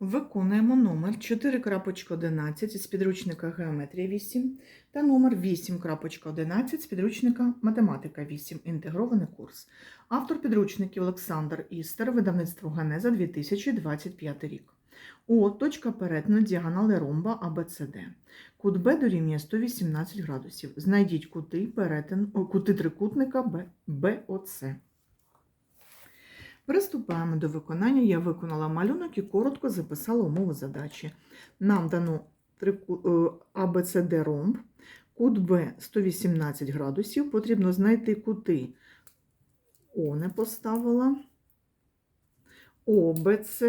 Виконуємо номер 4.11 із підручника Геометрія 8 та номер 8.11 з підручника Математика 8. Інтегрований курс. Автор підручників Олександр Істер, видавництво Генеза 2025 рік. О, точка перетину діагонали ромба АБЦД. Кут Б дорівнює 118 градусів. Знайдіть кути, перетин, кути трикутника БОЦ. Приступаємо до виконання. Я виконала малюнок і коротко записала умови задачі. Нам дано е, АБЦД ромб, кут Б 118 градусів. Потрібно знайти кути О не поставила, ОБЦ,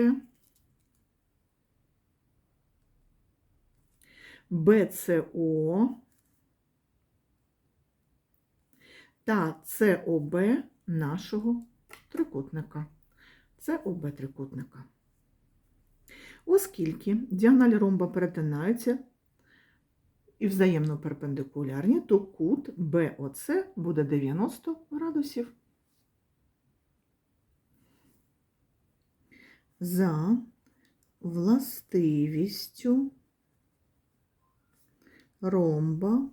БЦО та СОБ нашого трикутника. Це ОБ трикутника. Оскільки діагоналі ромба перетинаються і взаємно перпендикулярні, то кут БОЦ буде 90 градусів. За властивістю ромба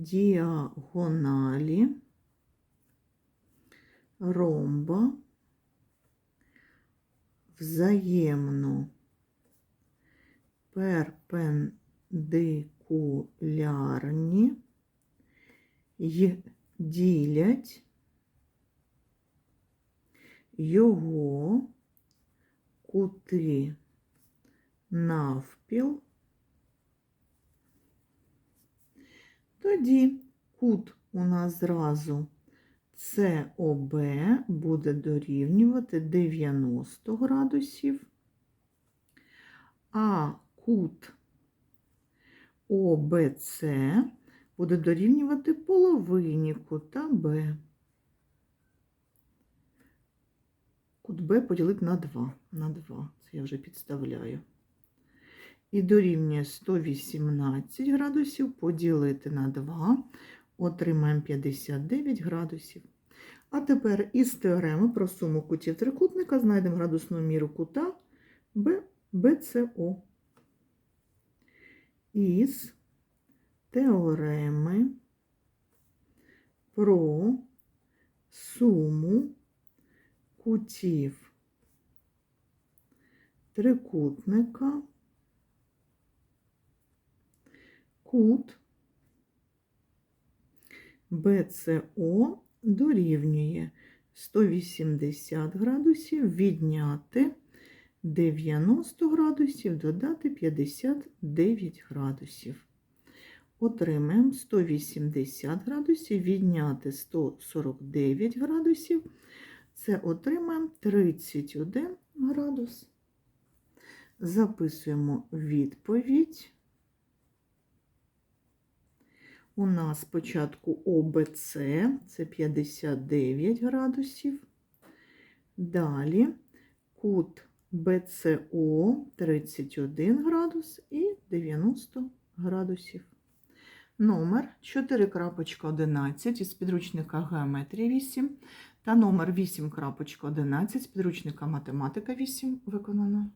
діагоналі ромба взаємно перпендикулярні й ділять його кути навпіл, тоді кут у нас зразу СОБ буде дорівнювати 90 градусів, а кут ОБЦ буде дорівнювати половині кута Б. Кут Б поділити на 2. На 2. Це я вже підставляю. І дорівнює 118 градусів поділити на 2. Отримаємо 59 градусів. А тепер із теореми про суму кутів трикутника знайдемо градусну міру кута БЦО. Із теореми про суму кутів трикутника кут БЦО дорівнює 180 градусів відняти 90 градусів, додати 59 градусів. Отримаємо 180 градусів, відняти 149 градусів. Це отримаємо 31 градус. Записуємо відповідь. У нас спочатку ОБЦ це 59 градусів. Далі кут БЦО 31 градус і 90 градусів. Номер 4.11 із підручника Геометрія 8 та номер 8.11 з підручника Математика 8 виконано.